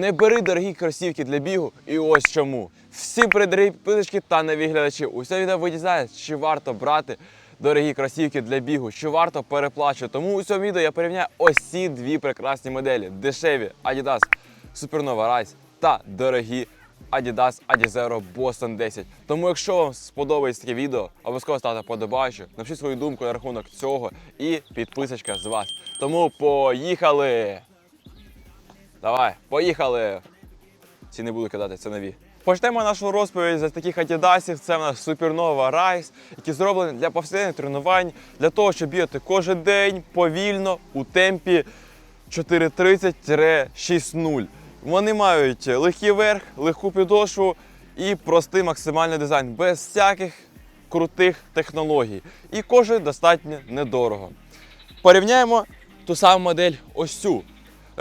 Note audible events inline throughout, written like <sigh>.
Не бери дорогі кросівки для бігу, і ось чому. Всім привіт, дорогі та нові глядачі. У цьому відео ви чи варто брати дорогі кросівки для бігу, чи варто переплачувати. Тому у цьому відео я порівняю ось ці дві прекрасні моделі: дешеві Adidas Supernova Rise та дорогі Adidas Adizero Boston 10. Тому, якщо вам сподобається таке відео, обов'язково ставте подобаючи, напишіть свою думку на рахунок цього і підписочка з вас. Тому поїхали! Давай, поїхали! Ці не буду кидати, це нові. Почнемо нашу розповідь з таких адідасів. Це в нас Supernova Rise, які зроблені для повсякденних тренувань, для того, щоб бігати кожен день повільно у темпі 4.30-6.0. Вони мають легкий верх, легку підошву і простий максимальний дизайн, без всяких крутих технологій. І коштує достатньо недорого. Порівняємо ту саму модель ось цю.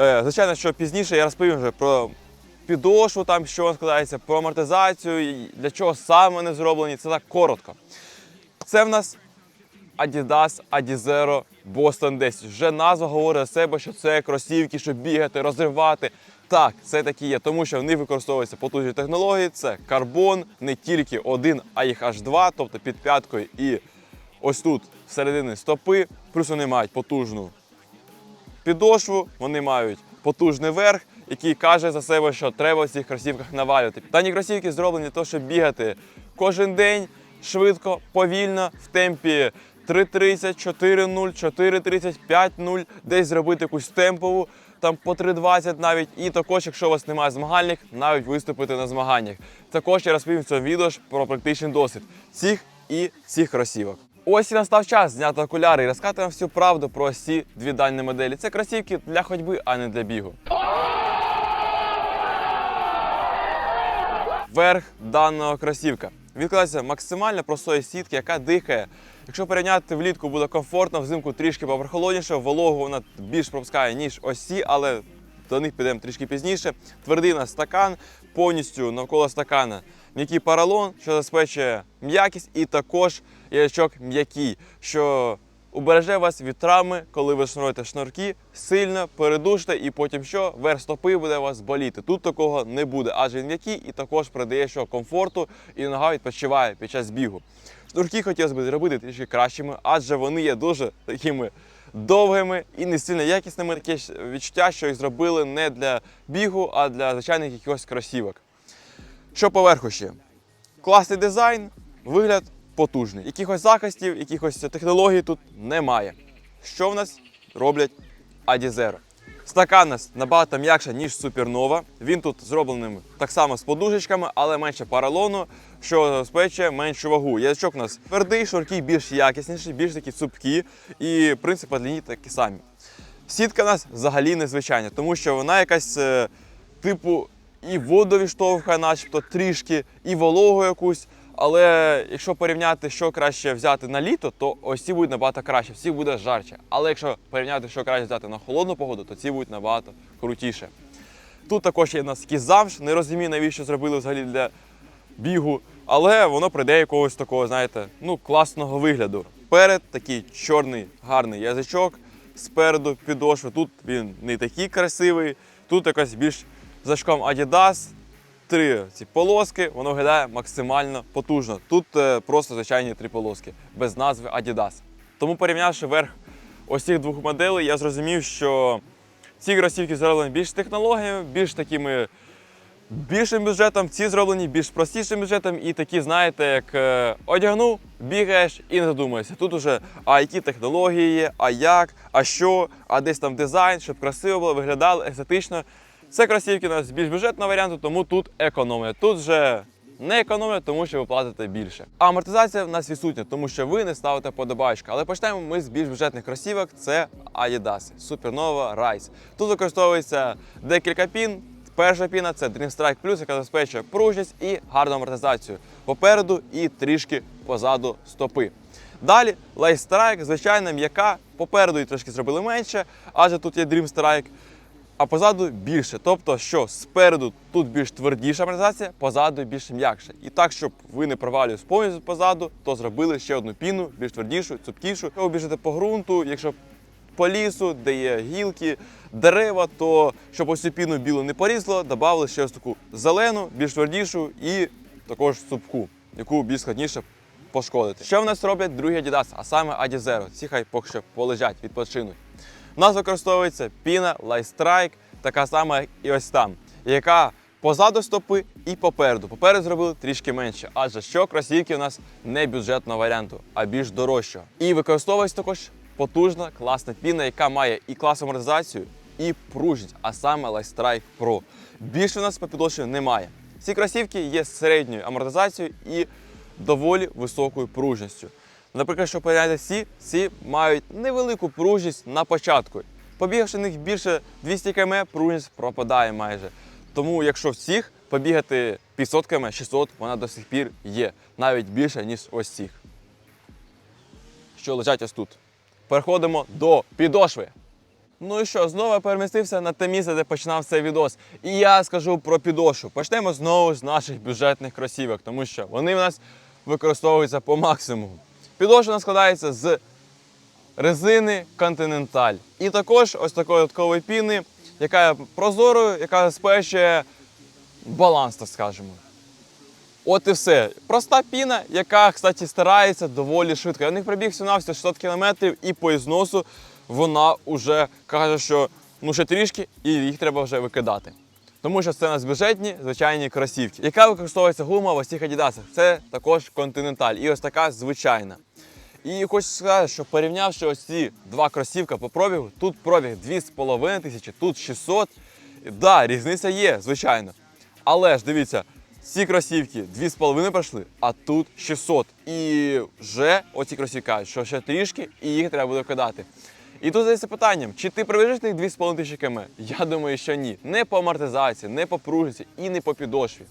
Е, Звичайно, що пізніше я розповім вже про підошву, там, що складається, про амортизацію, для чого саме вони зроблені. Це так коротко. Це в нас Adidas Adizero Boston 10. Вже назва говорить за себе, що це кросівки, щоб бігати, розривати. Так, це такі є, тому що в них використовуються потужні технології. Це карбон, не тільки один, а їх аж два, тобто під п'яткою і ось тут всередині стопи. Плюс вони мають потужну підошву, вони мають потужний верх, який каже за себе, що треба в цих кросівках навалювати. Дані кросівки зроблені того, щоб бігати кожен день швидко, повільно, в темпі 3.30, 4.0, 4.30, 5.0, десь зробити якусь темпову, там по 3.20 навіть. І також, якщо у вас немає змагальних, навіть виступити на змаганнях. Також я розповім в цьому відео про практичний досвід цих і цих кросівок. Ось і настав час зняти окуляри і розказати вам всю правду про ці дві дані моделі. Це кросівки для ходьби, а не для бігу. Верх даного кросівка. Відкладається максимально простої сітки, яка дихає. Якщо порівняти влітку буде комфортно, взимку трішки попрохолодніше, вологу вона більш пропускає, ніж ось ці, але до них підемо трішки пізніше. Твердий у стакан, повністю навколо стакана м'який поролон, що забезпечує м'якість, і також язичок м'який, що убереже вас від травми, коли ви шнуруєте шнурки, сильно передушите, і потім що верх стопи буде вас боліти. Тут такого не буде, адже він м'який і також придає що комфорту, і нога відпочиває під час бігу. Шнурки хотілося б зробити трішки кращими, адже вони є дуже такими довгими і не сильно якісними. Таке відчуття, що їх зробили не для бігу, а для звичайних якихось кросівок. Що поверху ще? Класний дизайн, вигляд потужний. Якихось захистів, якихось технологій тут немає. Що в нас роблять Adizero? Стакан нас набагато м'якше, ніж Supernova. Він тут зроблений так само з подушечками, але менше поролону, що забезпечує меншу вагу. Язичок у нас твердий, широкий, більш якісніший, більш такі цупкі, і принципи длині такі самі. Сітка у нас взагалі незвичайна, тому що вона якась е, типу і воду відштовхує, начебто трішки, і вологу якусь. Але якщо порівняти, що краще взяти на літо, то ось ці будуть набагато краще, всі буде жарче. Але якщо порівняти, що краще взяти на холодну погоду, то ці будуть набагато крутіше. Тут також є у нас замш, не розумію, навіщо зробили взагалі для бігу, але воно придає якогось такого, знаєте, ну, класного вигляду. Перед такий чорний гарний язичок, спереду підошви. Тут він не такий красивий, тут якось більш зачком Adidas. Три ці полоски, воно виглядає максимально потужно. Тут е, просто звичайні три полоски, без назви Adidas. Тому порівнявши верх ось цих двох моделей, я зрозумів, що ці кросівки зроблені більш технологіями, більш такими більшим бюджетом, ці зроблені більш простішим бюджетом і такі, знаєте, як е, одягнув, бігаєш і не задумуєшся. Тут уже а які технології а як, а що, а десь там дизайн, щоб красиво було, виглядало естетично. Це кросівки у нас більш бюджетного варіанту, тому тут економія. Тут вже не економія, тому що ви платите більше. А амортизація в нас відсутня, тому що ви не ставите подобачку. Але почнемо ми з більш бюджетних кросівок. Це Adidas Supernova Rise. Тут використовується декілька пін. Перша піна це Dream Strike Plus, яка забезпечує пружність і гарну амортизацію попереду і трішки позаду стопи. Далі Lace Strike, звичайна м'яка, попереду її трошки зробили менше, адже тут є Dream Strike а позаду більше. Тобто, що спереду тут більш твердіша амортизація, позаду більш м'якше. І так, щоб ви не провалювалися повністю позаду, то зробили ще одну піну, більш твердішу, цупкішу. Якщо ви біжите по ґрунту, якщо по лісу, де є гілки, дерева, то щоб ось цю піну білу не порізало, додали ще ось таку зелену, більш твердішу і також цупку, яку більш складніше пошкодити. Що в нас роблять другі Adidas, а саме Adizero? Ці хай поки що полежать, відпочинуть. У нас використовується піна Light Strike, така сама, як і ось там, яка позаду стопи і попереду. Попереду зробили трішки менше, адже що кросівки у нас не бюджетного варіанту, а більш дорожчого. І використовується також потужна, класна піна, яка має і класну амортизацію, і пружність, а саме Light Strike Pro. Більше у нас по підошві немає. Ці кросівки є середньою амортизацією і доволі високою пружністю. Наприклад, що порівняти ці, ці мають невелику пружність на початку. Побігавши в них більше 200 км, пружність пропадає майже. Тому, якщо в цих побігати 500 км, 600, вона до сих пір є, навіть більше, ніж ось цих. Що лежать ось тут. Переходимо до підошви. Ну і що, знову я перемістився на те місце, де починав цей відос. І я скажу про підошву. Почнемо знову з наших бюджетних кросівок, тому що вони в нас використовуються по максимуму. Підошва складається з резини Continental. І також ось такої додаткової піни, яка прозорою, яка забезпечує баланс, так скажемо. От і все. Проста піна, яка, кстати, старається доволі швидко. Я в них пробіг всього 600 км і по ізносу вона вже каже, що ну ще трішки і їх треба вже викидати. Тому що це нас бюджетні звичайні кросівки. Яка використовується гума в цих адідасах? Це також Continental. І ось така звичайна. І хочу сказати, що порівнявши ось ці два кросівка по пробігу, тут пробіг 2,5 тисячі, тут 600. Да, різниця є, звичайно. Але ж дивіться, ці кросівки 2,5 пройшли, а тут 600. І вже оці кросівки що ще трішки, і їх треба буде кидати. І тут здається питанням, чи ти пробіжиш тих 2,5 тисячі км? Я думаю, що ні. Не по амортизації, не по пружності і не по підошві.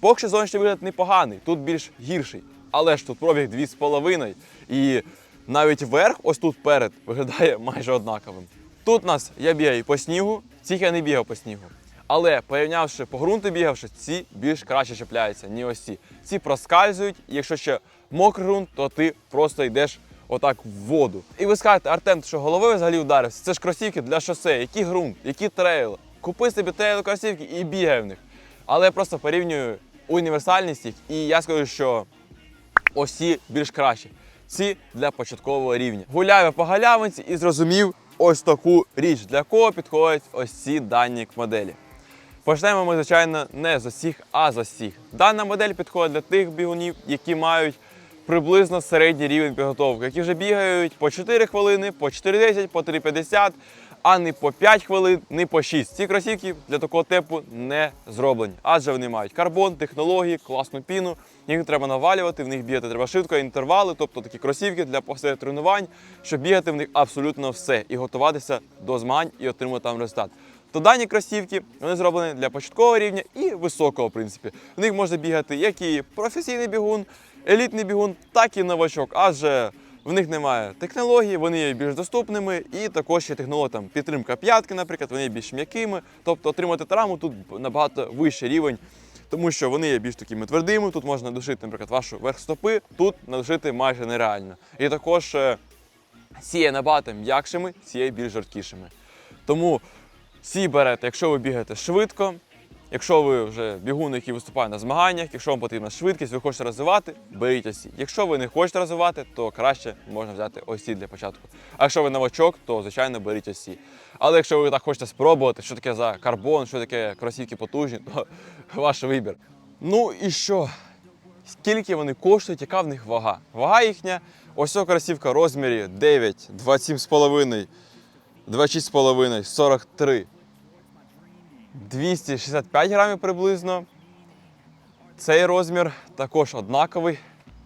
Поки що зовнішній вигляд непоганий, тут більш гірший. Але ж тут пробіг 2,5 і навіть верх, ось тут перед, виглядає майже однаковим. Тут нас я бігаю по снігу, цих я не бігав по снігу. Але порівнявши по ґрунту бігавши, ці більш краще чіпляються, ні ось ці. Ці проскальзують, і якщо ще мокрий ґрунт, то ти просто йдеш отак в воду. І ви скажете, Артем, що головою взагалі ударився? Це ж кросівки для шосе, який ґрунт, які трейл. Купи собі трейл кросівки і бігай в них. Але я просто порівнюю універсальність їх, і я скажу, що ось ці більш кращі. Ці для початкового рівня. Гуляю по галявинці і зрозумів ось таку річ, для кого підходять ось ці дані моделі. Почнемо ми, звичайно, не з усіх, а з усіх. Дана модель підходить для тих бігунів, які мають приблизно середній рівень підготовки, які вже бігають по 4 хвилини, по 4.10, по 3.50, а не по 5 хвилин, не по 6. Ці кросівки для такого типу не зроблені, адже вони мають карбон, технології, класну піну. Їх треба навалювати, в них бігати треба швидко, інтервали, тобто такі кросівки для посеред тренувань, щоб бігати в них абсолютно все і готуватися до змагань і отримати там результат. То дані кросівки вони зроблені для початкового рівня і високого, в принципі. В них може бігати як і професійний бігун, елітний бігун, так і новачок, адже в них немає технології, вони є більш доступними, і також є технологія там підтримка п'ятки, наприклад, вони є більш м'якими. Тобто отримати травму тут набагато вищий рівень, тому що вони є більш такими твердими. Тут можна надушити, наприклад, вашу верх стопи, тут надушити майже нереально. І також е, ці є набагато м'якшими, ці є більш жорсткішими. Тому ці берете, якщо ви бігаєте швидко, якщо ви вже бігун, який виступає на змаганнях, якщо вам потрібна швидкість, ви хочете розвивати, беріть ось ці. Якщо ви не хочете розвивати, то краще можна взяти ось ці для початку. А якщо ви новачок, то звичайно беріть ось ці. Але якщо ви так хочете спробувати, що таке за карбон, що таке кросівки потужні, то <laughs> ваш вибір. Ну і що? Скільки вони коштують, яка в них вага? Вага їхня, ось ця кросівка в розмірі 9, 27,5, 26,5, 43. 265 грамів приблизно. Цей розмір також однаковий,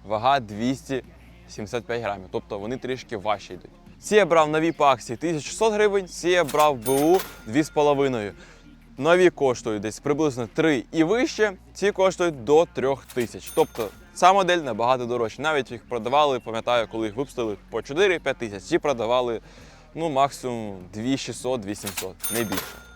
вага 275 грамів. Тобто вони трішки важчі йдуть. Ці я брав нові по акції 1600 гривень, ці я брав БУ 2,5. Нові коштують десь приблизно 3 і вище, ці коштують до 3000. Тобто ця модель набагато дорожча. Навіть їх продавали, пам'ятаю, коли їх випустили по 4-5 тисяч. Ці продавали ну, максимум 2600-2700, не більше.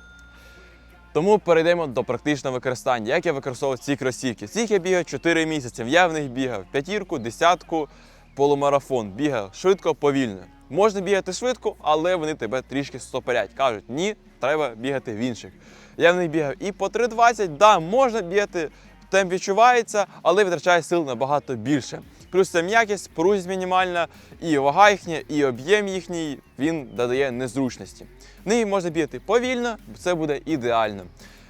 Тому перейдемо до практичного використання. Як я використовував ці кросівки? Цих я бігав 4 місяці. Я в них бігав п'ятірку, десятку, полумарафон. Бігав швидко, повільно. Можна бігати швидко, але вони тебе трішки стопорять. Кажуть, ні, треба бігати в інших. Я в них бігав і по 3.20, да, можна бігати, темп відчувається, але витрачає сил набагато більше. Плюс це м'якість, пружність мінімальна, і вага їхня, і об'єм їхній він додає незручності. В них можна бігати повільно, це буде ідеально.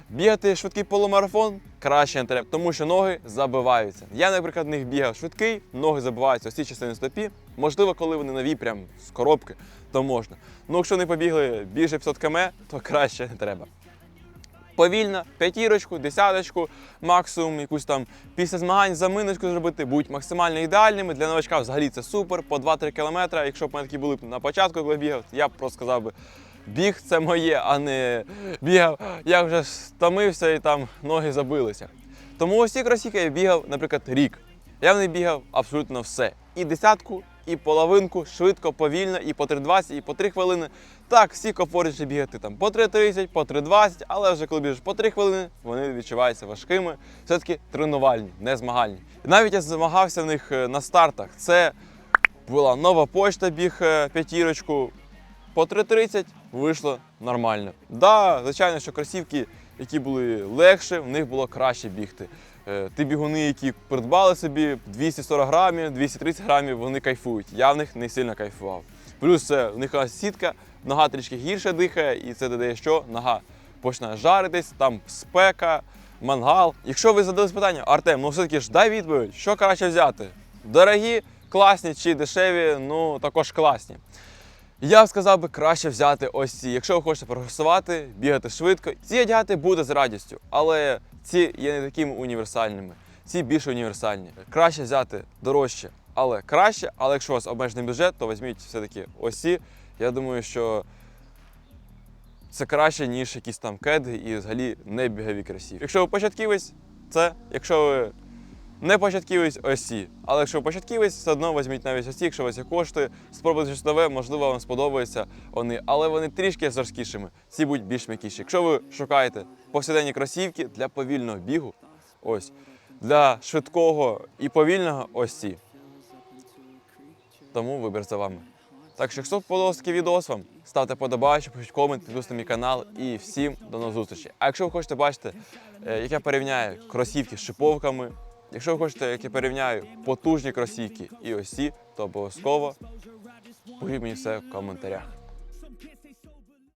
Бігати швидкий полумарафон краще не треба, тому що ноги забиваються. Я, наприклад, в них бігав швидкий, ноги забиваються ось ці частини стопі. Можливо, коли вони нові, прям з коробки, то можна. Ну, якщо не побігли більше 500 км, то краще не треба. Повільно, п'ятірочку, десяточку, максимум якусь там після змагань заминочку зробити, будуть максимально ідеальними. Для новачка взагалі це супер, по 2-3 кілометри. Якщо б мене такі були б на початку, коли бігав, я б просто сказав би, біг це моє, а не бігав. Я вже стомився і там ноги забилися. Тому ось ці кросівки я бігав, наприклад, рік. Я в них бігав абсолютно все. І десятку, і половинку, швидко, повільно, і по 3.20, і по 3 хвилини. Так, всі комфортніше бігати там по 3.30, по 3.20, але вже коли біжиш по 3 хвилини, вони відчуваються важкими. Все-таки тренувальні, не змагальні. І навіть я змагався в них е, на стартах. Це була нова почта, біг е, п'ятірочку. По 3.30 вийшло нормально. Да, звичайно, що кросівки, які були легше, в них було краще бігти. Е, Ті бігуни, які придбали собі 240 грамів, 230 грамів, вони кайфують. Я в них не сильно кайфував. Плюс це в них сітка, нога трішки гірше дихає, і це додає, що нога починає жаритись, там спека, мангал. Якщо ви задались питання, Артем, ну все-таки ж дай відповідь, що краще взяти? Дорогі, класні чи дешеві, ну також класні. Я б сказав би краще взяти ось ці. Якщо ви хочете прогресувати, бігати швидко, ці одягати буде з радістю, але ці є не такими універсальними. Ці більш універсальні. Краще взяти дорожче, але краще. Але якщо у вас обмежений бюджет, то візьміть все-таки осі. Я думаю, що це краще, ніж якісь там кеди і взагалі не бігові кросівки. Якщо ви початківець, це. Якщо ви не початківець, ось ці. Але якщо початківець, все одно візьміть навіть ось ці, якщо у вас є кошти, спробуйте щось нове, можливо, вам сподобається вони, але вони трішки жорсткішими. Ці будуть більш м'якіші. Якщо ви шукаєте повсякденні кросівки для повільного бігу, ось для швидкого і повільного, ось ці. Тому вибір за вами. Так що, якщо сподобався такий відос вам, ставте подобайку, пишіть комент, підписуйтесь мій канал і всім до нових зустрічей. А якщо ви хочете бачити, е, як я порівняю кросівки з шиповками, якщо ви хочете, як я порівняю потужні кросівки і ось ці, то обов'язково пишіть мені все в коментарях.